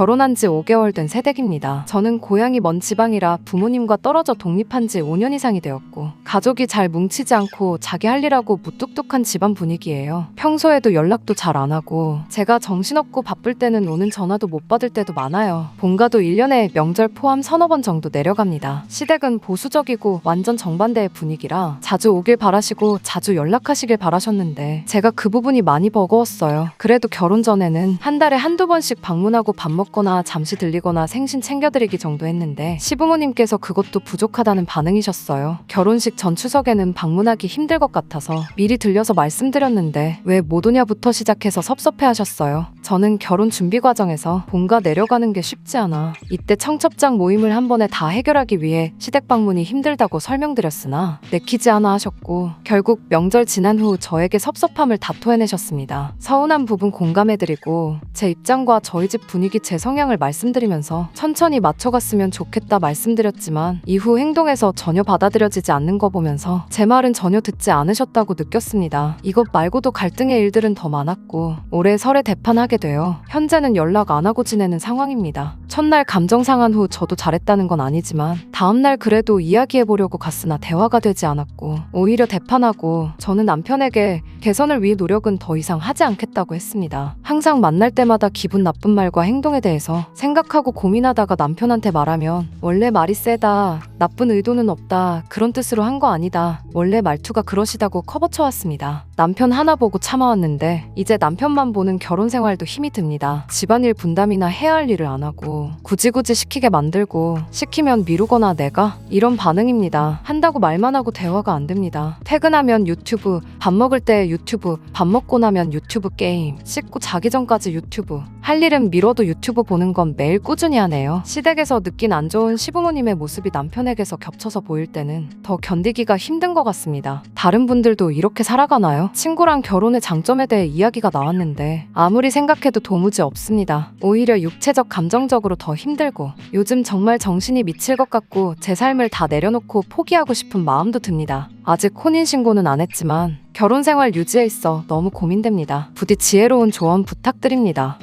결혼한 지 5개월 된 새댁입니다. 저는 고향이 먼 지방이라 부모님과 떨어져 독립한 지 5년 이상이 되었고 가족이 잘 뭉치지 않고 자기 할 일하고 무뚝뚝한 집안 분위기예요. 평소에도 연락도 잘 안 하고 제가 정신없고 바쁠 때는 오는 전화도 못 받을 때도 많아요. 본가도 1년에 명절 포함 서너 번 정도 내려갑니다. 시댁은 보수적이고 완전 정반대의 분위기라 자주 오길 바라시고 자주 연락하시길 바라셨는데 제가 그 부분이 많이 버거웠어요. 그래도 결혼 전에는 한 달에 한두 번씩 방문하고 밥 먹 거나 잠시 들리거나 생신 챙겨드리기 정도 했는데 시부모님께서 그것도 부족하다는 반응이셨어요. 결혼식 전 추석에는 방문하기 힘들 것 같아서 미리 들려서 말씀드렸는데 왜 못 오냐부터 시작해서 섭섭해 하셨어요. 저는 결혼 준비 과정에서 본가 내려가는 게 쉽지 않아. 이때 청첩장 모임을 한 번에 다 해결하기 위해 시댁 방문이 힘들다고 설명드렸으나 내키지 않아 하셨고 결국 명절 지난 후 저에게 섭섭함을 다 토해내셨습니다. 서운한 부분 공감해드리고 제 입장과 저희 집 분위기 제 성향을 말씀드리면서 천천히 맞춰갔으면 좋겠다 말씀드렸지만 이후 행동에서 전혀 받아들여지지 않는 거 보면서 제 말은 전혀 듣지 않으셨다고 느꼈습니다. 이것 말고도 갈등의 일들은 더 많았고 올해 설에 대판하게 되어 현재는 연락 안 하고 지내는 상황입니다. 첫날 감정 상한 후 저도 잘했다는 건 아니지만 다음날 그래도 이야기해 보려고 갔으나 대화가 되지 않았고 오히려 대판하고 저는 남편에게 개선을 위해 노력은 더 이상 하지 않겠다고 했습니다. 항상 만날 때마다 기분 나쁜 말과 행동에 대해서 생각하고 고민하다가 남편한테 말하면 원래 말이 세다 나쁜 의도는 없다 그런 뜻으로 한 거 아니다 원래 말투가 그러시다고 커버쳐왔습니다. 남편 하나 보고 참아왔는데 이제 남편만 보는 결혼 생활도 힘이 듭니다. 집안일 분담이나 해야 할 일을 안 하고 굳이 굳이 시키게 만들고 시키면 미루거나 내가 이런 반응입니다. 한다고 말만 하고 대화가 안 됩니다. 퇴근하면 유튜브, 밥 먹을 때 유튜브, 밥 먹고 나면 유튜브 게임, 씻고 자기 전까지 유튜브. 할 일은 미뤄도 유튜브 보는 건 매일 꾸준히 하네요. 시댁에서 느낀 안 좋은 시부모님의 모습이 남편에게서 겹쳐서 보일 때는 더 견디기가 힘든 것 같습니다. 다른 분들도 이렇게 살아가나요? 친구랑 결혼의 장점에 대해 이야기가 나왔는데 아무리 생각해도 도무지 없습니다. 오히려 육체적 감정적으로 더 힘들고 요즘 정말 정신이 미칠 것 같고 제 삶을 다 내려놓고 포기하고 싶은 마음도 듭니다. 아직 혼인신고는 안 했지만 결혼 생활 유지에 있어 너무 고민됩니다. 부디 지혜로운 조언 부탁드립니다.